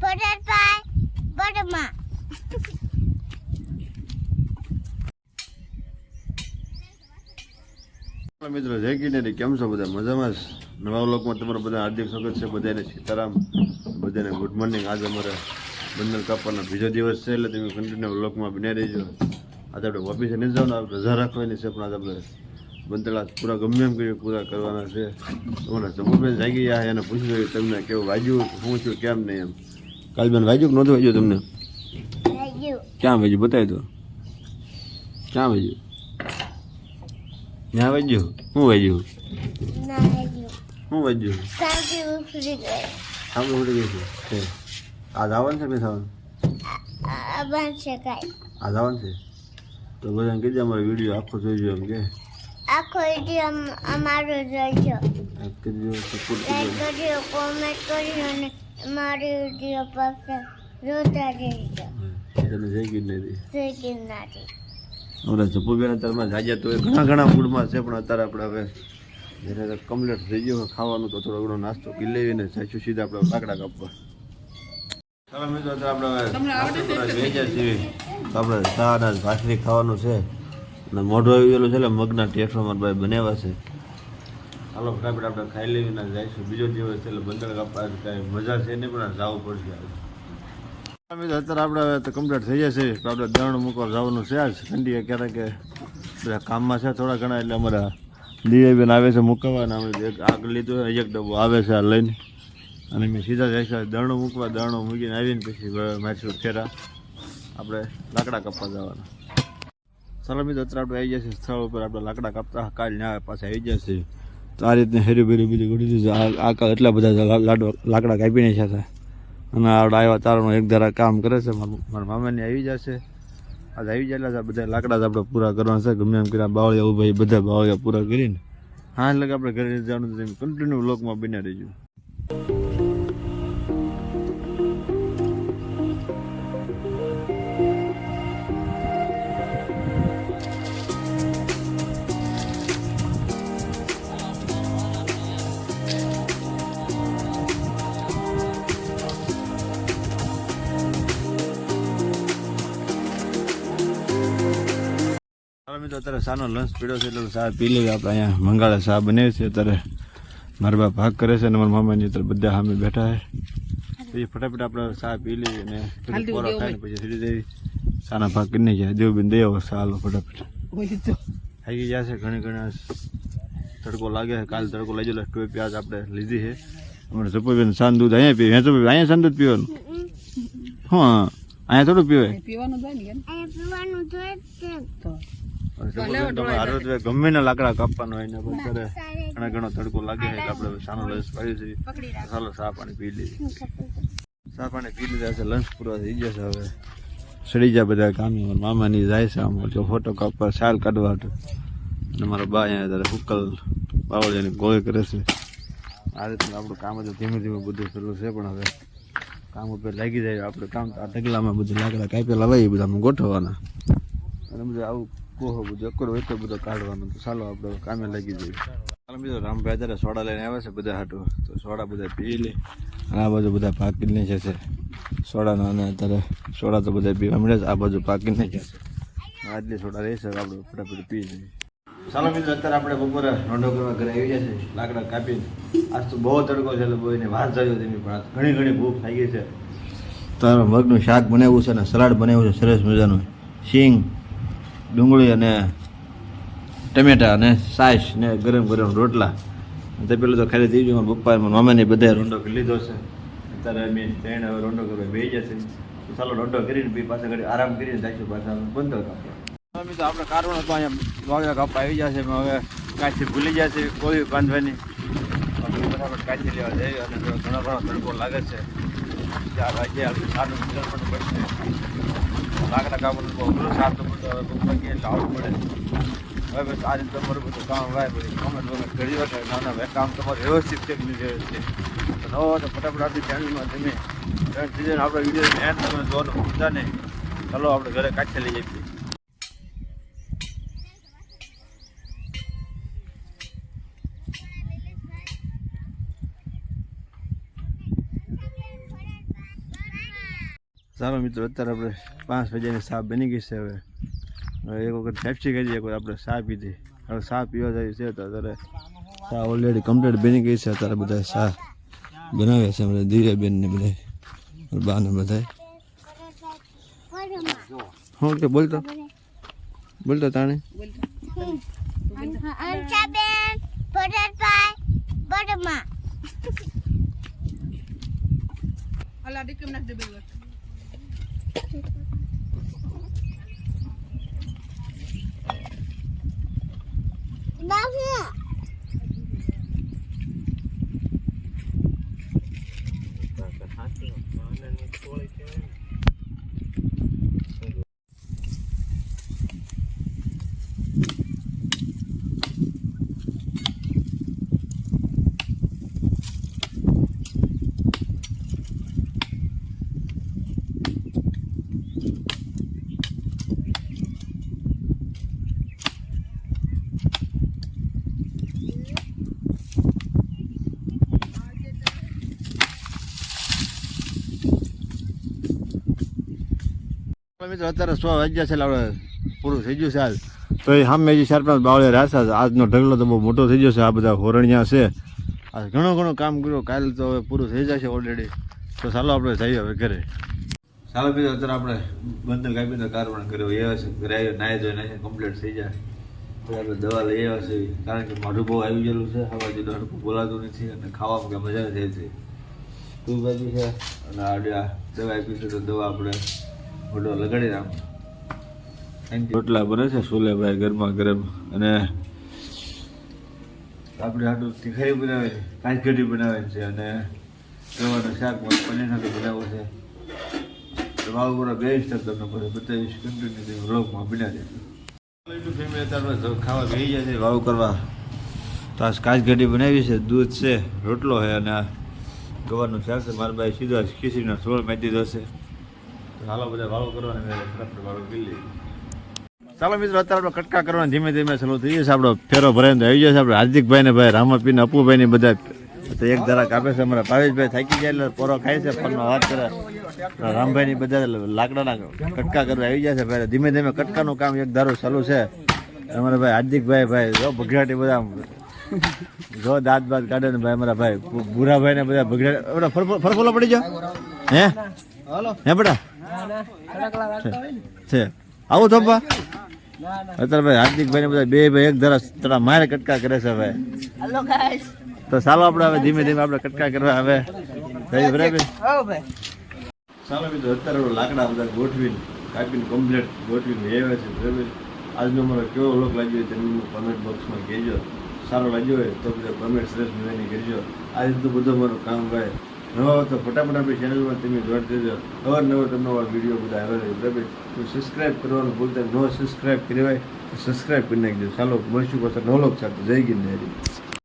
Butterfly બટરમાં નમસ્કાર મિત્રો, જય કિનેરી. કેમ છો બધા? મજામાં? નવા વ્લોગમાં તમારું બધા હાર્દિક સ્વાગત છે. બધાને સીતારામ, બધાને ગુડ મોર્નિંગ આજે અમારે બંદર કાપવાનો બીજો દિવસ છે, એટલે તમે કન્ટિન્યુ વ્લોગમાં બન્યા રહેજો. આજે આપણે ઓફિસે નહીં જવાનું રજા રાખવાની છે, પણ આજે આપણે બંતળા પૂરા ગમે એમ કરી પૂરા કરવાના છે. તમારા જમુબેન જાગી ગયા એને પૂછી જોયું તમને કેવું વાગ્યું, શું છું કેમ નહીં એમ. કાલબેન વાગ્યું કે નહોતું વાગ્યું તમને? ક્યાં વાગ્યું? બતાવી દો ક્યાં વાગ્યું? ત્યાં વાગ્યું. શું વાગ્યું? શું વાગ્યું? સામે ઉડી ગયું છે. છે આજ આવવાનું છે કે થવાનું? આ બંધ શકાય આજ આવવાનું છે? તો બધાને કીધું અમારો વીડિયો આખો જોઈજો એમ કે? આખો વીડિયો અમારો જોઈજો લાઈક કરજો કોમેન્ટ કરી અને મારી વીડિયો પાસે જોતા રહેજો તને જઈ ગઈ નથી ગિરનારી અમારા જપુબેન અત્યારમાં જાજ્યા તો એ ઘણા ઘણા ફૂડમાં છે પણ અત્યારે આપણે હવે જ્યારે કમ્પ્લીટ થઈ ગયો ખાવાનું તો થોડો ઘણો નાસ્તો કરી લેવીને સાચું સીધા આપણે લાકડા કાપવા. ચાલો મિત્રો આપણે ગયા છીએ. તો આપણે ચા ભાખરી ખાવાનું છે. અને મોઢું આવી ગયેલું છે એટલે મગના ટેફા મારા ભાઈ બનાવ્યા છે. ચાલો ફટાફટ આપણે ખાઈ લઈને ને જઈશું. બીજો દિવસ એટલે બંદર કાપવા કાંઈ મજા છે નહીં, પણ જવું પડશે અત્યારે આપણે હવે તો કમ્પ્લીટ થઈ જશે. આપણે દરણ મૂકવા જવાનું છે આજ. ઠંડી ક્યારેક બધા કામમાં છે થોડા ઘણા, એટલે અમારા દિવ્યાબેન આવે છે મૂકવાના. અમે એક આગ લીધો એક ડબ્બો આવે છે આ લઈને. અને મેં સીધા જઈશું દરણો મૂકવા. દરણો મૂકીને આવીને પછી માછું ફેરા. આપણે લાકડા કાપવા જવાના. ચાલો, મિત્રો, અત્યારે આપણે આવી જશે સ્થળ ઉપર. આપણે લાકડા કાપતા કાલ ન્યા પાછા આવી જશે આ રીતને હેરી બેરી બધી ઘડી દીધું. આ આ એટલા બધા લાડવા લાકડા કાપીને હતા અને આવડા આવ્યા તારાનું એક ધારા કામ કરે છે. મારા મામાની આવી જશે. આજે આવી જાય એટલે બધા લાકડા આપણે પૂરા કરવાના છે. ગમે એમ કર્યા બાવળિયા ઊભા બધા બાવળિયા પૂરા કરીને. હા, એટલે આપણે ઘરે જવાનું કન્ટિન્યુ લોકમાં બન્યા રહીશું ચાલો મિત્રો અત્યારે સાનો લંચ પીડ્યો છે એટલે સાહેબ પી લઈએ આપણે અહીંયા. મંગાળા સાહ બને છે અત્યારે મારા બા ભાગ કરે છે અને મારા મામાની અત્યારે બધા સામે બેઠા છે. પછી ફટાફટ આપણે ચા પી લઈએ અને પોરો ખાઈને પછી સીધી દેવી સાના ભાગ કરી નાખ્યા દેવબેન દે આવો સાલો ફટાફટ. થઈ ગયા છે ઘણી ઘણા તડકો લાગે છે. કાલ તડકો લઈ જાય ટોપી પ્યાજ આપણે લીધી છે. અમારે સપોબેન સાન દૂધ અહીંયા પીવે. અહીંયા અહીંયા સાન દૂધ પીવાનું? હા અહીંયા થોડું પીવાય પીવાનું તો ગમે ને લાકડા કાપવાનો હોય ને પછી ઘણા ઘણો તડકો લાગે છે એટલે આપણે સાનો લંચ પાડી ચાલો ચા પાણી પી લઈએ. ચા પાણી પી લીધા છે લંચ પૂરો થઈ જશે હવે. સડી જાય બધા કામ મામાની જાય છે આમ જો ફોટો કાપવા શાલ કાઢવા. અને મારા બા અહીંયા ત્યારે હુકલ બાવળિયાની ગોળી કરે છે. આ રીતનું આપણું કામ તો ધીમે ધીમે બધું શરૂ છે પણ હવે કામ ઉપર લાગી જાય આપણે કામ આ ઢગલામાં બધું લાકડા કાપેલા હોય એ બધા ગોઠવવાના. અને બધું આવું કોહો બધો હોય તો બધો કાઢવાનું તો ચાલો આપણે કામે લાગી જઈએ. ચાલો બીજો રામભાઈ અત્યારે સોડા લઈને આવે છે બધા હાટું. તો સોડા બધા પી લે. અને આ બાજુ બધા પાકીને છે છે. સોડાનો અને અત્યારે સોડા તો બધા પીવા મળે છે. આ બાજુ પાકીને છે. આટલી સોડા રહેશે આપણે ફટાફટ પી જઈએ ચાલો મિત્રો, અત્યારે આપણે બપોરે રોંઢો કરવા ઘરે આવી જશે લાકડા કાપીને. આજ તો બહુ તડકો છે, એટલે બહુ વાત જાયો તેની પણ ઘણી ઘણી ભૂખ થઈ ગઈ છે તારા મગનું શાક બનાવ્યું છે અને સલાડ બનાવ્યું છે, સરસ મજાનું. શીંગ ડુંગળી અને ટમેટા અને સાસ ને ગરમ ગરમ રોટલા. તે પેલું તો ખાલી થઈ ગયું. પપ્પા મામાને બધા રોંડો કરી લીધો છે. અત્યારે અમે ત્રણ હવે રોંડો કરવા બે જશે તો ચાલો રોંડો કરીને પછી પાછા ઘડી આરામ કરીને જઈશું પાછા. બંધ અમે તો આપણે કારણ હતો અહીંયા વાગ્યા કપ્પા આવી જશે હવે કાચી ભૂલી જશે કોઈ બાંધવાની. બરાબર કાચી લેવા જઈએ અને ઘણો ઘણો તડકો લાગે છે. ચાર વાગે સારું મિલન પડશે લાકડા અઘરું સાફ બધું આવવું પડે. હવે આ રીતે તમારું બધું કામ વાય પછી તમે વમેન્ટ કરી દો ના ના હવે કામ તમારું વ્યવસ્થિત છે નહીં વ્યવસ્થિત તો નવો તો ફટાફટ આપણી ચેનલમાં તમે ત્રણ સીઝન આપણે વીડિયો એન્ડ તમે જોવાનું ભૂલતા નહીં. ચાલો આપણે ઘરે કાચે લઈ જઈએ ચાલો મિત્રો અત્યારે આપણે પાંચ વાગ્યાની ચા બની ગઈ છે હવે. હવે એક વખત ફેફસી કરી એક વખત આપણે ચા પીધી હવે ચા પીવા જાય છે તો અત્યારે ચા ઓલરેડી કમ્પ્લીટ બની ગઈ છે. અત્યારે બધા ચા બનાવે છે અમારે ધીરેબેન ને બધા બા ને બધા હું કે બોલતો? બોલતો તાણે? અંશાબેન ભરતભાઈ બડમાં અલા ડીકમ નાખ દે બે વાર બાહુ મિત્રો અત્યારે સો વાગ્યા છે આપણે પૂરું થઈ ગયું છે આજ તો એ સામે જે ચાર પાંચ બાવળે છે આજનો ઢગલો તો બહુ મોટો થઈ ગયો છે આ બધા હોરણિયા છે. આ ઘણો ઘણો કામ કર્યું કાલ તો હવે પૂરું થઈ જશે ઓલરેડી તો ચાલો આપણે જઈએ હવે ઘરે. ચાલો બીજો અત્યારે આપણે બંદર કાપીને કારવણ કર્યો એ હશે. ઘરે આવ્યો નાહી ધોઈ નાખી કમ્પ્લીટ થઈ જાય. પછી આપણે દવા લઈ આવ્યા છે કારણ કે માઢું બહુ આવી ગયેલું છે હવા જેટલું હડકું બોલાતું નથી અને ખાવામાં કંઈ મજા નથી આવતી. તું બાજુ છે અને આ દવા આપી છે તો દવા આપણે મોટો લગાડી રાખો રોટલા બને છે સોલેભાઈ ગરમા ગરમ અને આપણે આટલું તીખાઈ બનાવે છે કાંચ બનાવે છે અને રવાનું શાક પનીર સાથે બનાવવું છે. વાવ પૂરા બે સ્ટેપ તમને પછી બતાવીશ. કન્ટિન્યુ વ્લોગમાં બના દે ફેમિલી અત્યારે ખાવા બેસી જાય છે વાવ કરવા. તો આ કાચ કઢી બનાવી છે દૂધ છે રોટલો છે અને આ ગવારનું શાક છે. મારા ભાઈ સીધા ખીસીના સોળ મેં દીધો છે હાલો, બધા ચાલો મિત્રો, અત્યારે આપણે કટકા કરવાના ધીમે ધીમે ચાલુ થઈ જશે આપણો ફેરો ભરાઈને તો આવી જશે આપણે હાર્દિકભાઈ ને ભાઈ, રામાપીને અપુભાઈ ને બધા તો એક ધારા કાપે છે. અમારા ભાવેશભાઈ થાકી જાય એટલે પોરો ખાય છે. ફોનમાં વાત કરે. રામભાઈ ની બધા લાકડાના કટકા કરવા આવી જશે ભાઈ. ધીમે ધીમે કટકાનું કામ એક ધારો ચાલુ છે. અમારા ભાઈ હાર્દિકભાઈ ભાઈ, જો ભગડાટી બધા જો દાંત બાત કાઢે ને ભાઈ, અમારા ભાઈ ભૂરાભાઈ ને બધા ભગડાટી ફરફોલો પડી જાઓ હે? હે બેટા? છે. આવું થોપા અત્યારે ભાઈ હાર્દિકભાઈ ને બધા બે ભાઈ એક ધરા તરા મારે કટકા કરે છે ભાઈ તો ચાલો આપણે હવે ધીમે ધીમે આપણે કટકા કરવા હવે. થઈ બરાબર. ભાઈ. ચાલો મિત્રો અત્યારે લાકડા બધા ગોઠવીને કાપીને કમ્પ્લીટ ગોઠવીને આવ્યા છે બરાબર. આજનો મારો કેવો લોક લાગ્યો હોય તેનું કોમેન્ટ બોક્સમાં કહેજો. સારો લાગ્યો હોય તો બધા કમેન્ટ સરસ મજાની કરજો. આજે રીતનું બધું મારું કામ ભાઈ. નવા તો ફટાફટ આપણી ચેનલમાં તમે જોડ દેજો. અવારનવાર તમને અમારા વીડિયો બધા આવે બરાબર? તો સબસ્ક્રાઈબ કરવાનું ભૂલતા ન સબસ્ક્રાઈબ કરી હોય તો સબસ્ક્રાઈબ કરી નાખજો. ચાલો, મળશું પાછા. નવલોક સાથે જય ગિરનારી.